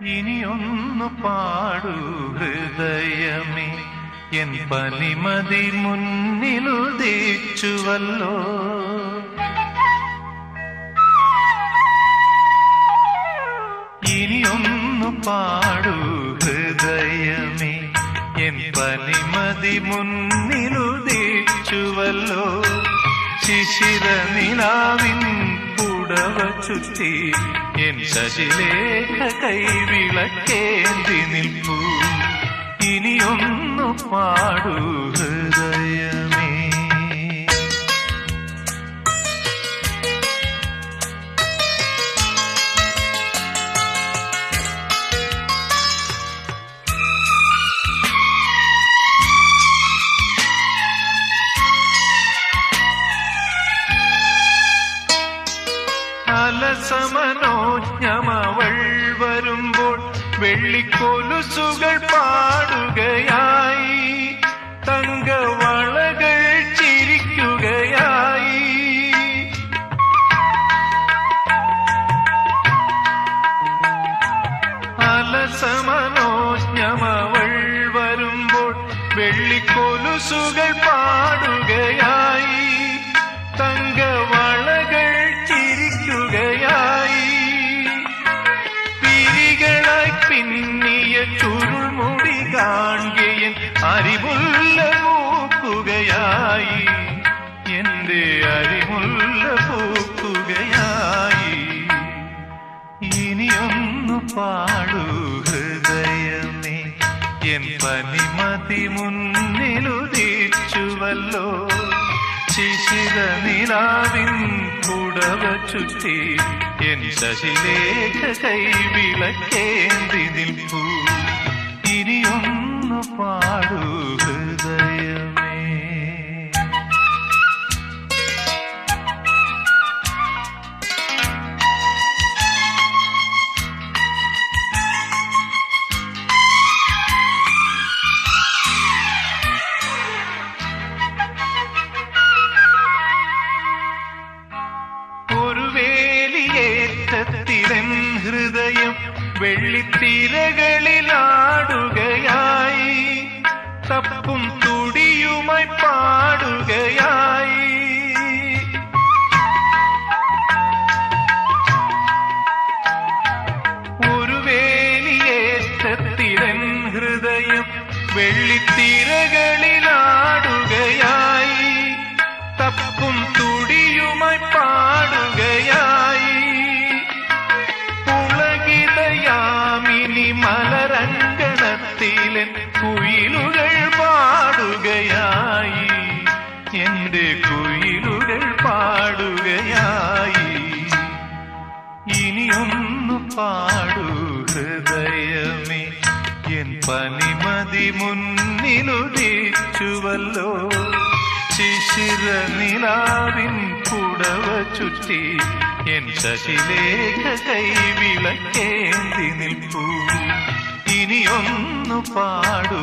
ഇനിയൊന്നു പാടു ഹൃദയമേ. എൻ പനിമതി മുന്നിലുദിച്ചുവല്ലോ ഇനിയൊന്നു പാടു ഹൃദയമേ. എൻ പനിമതി മുന്നിലുദിച്ചുവല്ലോ ശിശിര നിലാവിൻ പുടവ ചുറ്റി എൻ സജിലേഖ കൈവിളക്കേന്തി നിൽപ്പൂ. ഇനിയൊന്നു പാടൂ ഹൃദയമേ അലസമനോജ്ഞമവൾ വരുമ്പോൾ വെള്ളിക്കൊലുസുകൾ പാടുകയായി. തങ്കവളകൾ ചിരിക്കുകയായി. അലസമനോജ്ഞമവൾ വരുമ്പോൾ വെള്ളിക്കൊലുസുകൾ പാടുകയായി. കാണുകയൻ അറിവുള്ള പൂക്കുകയായി. എന്റെ അറിവുള്ള പൂക്കുകയായി. ഇനിയൊന്നു പാടു ഹൃദയമേ. എൻ പനിമതി മുന്നിലുദിച്ചുവല്ലോ. ശിശിര നിലാവിൻ കുടവ ചുറ്റി. എൻ ശശിലേഖ കൈവിളക്കേന്തി നിൽപ്പൂ. ഇനിയൊന്നു പാടൂ ഹൃദയമേ ഒരു വേലിയേറ്റത്തിലൻ ഹൃദയം വെള്ളിത്തിരകളിലാടുകയായി തപ്പും തുടിയുമായി പാടുകയായി. ഒരു വേലിയേറ്റത്തിലൻ ഹൃദയം വെള്ളിത്തിരകളിലാടുകയായി. തപ്പും തുടിയുമായി പാടുകയായി. പുളകിതയാമിനി മലരങ്കണത്തിലൻ കുയിലുകൾ എന്റെ കുയിലുകൾ പാടുകയായി. ഇനിയൊന്നു പാടൂ ഹൃദയമേ. എൻ പനിമതി മുന്നിലുദിച്ചുവല്ലോ ശിശിര നിലാവിൻ പുടവ ചുറ്റി എൻ ശശിലേഖ കൈവിളക്കേന്തി നിൽപ്പൂ. ഇനിയൊന്നു പാടൂ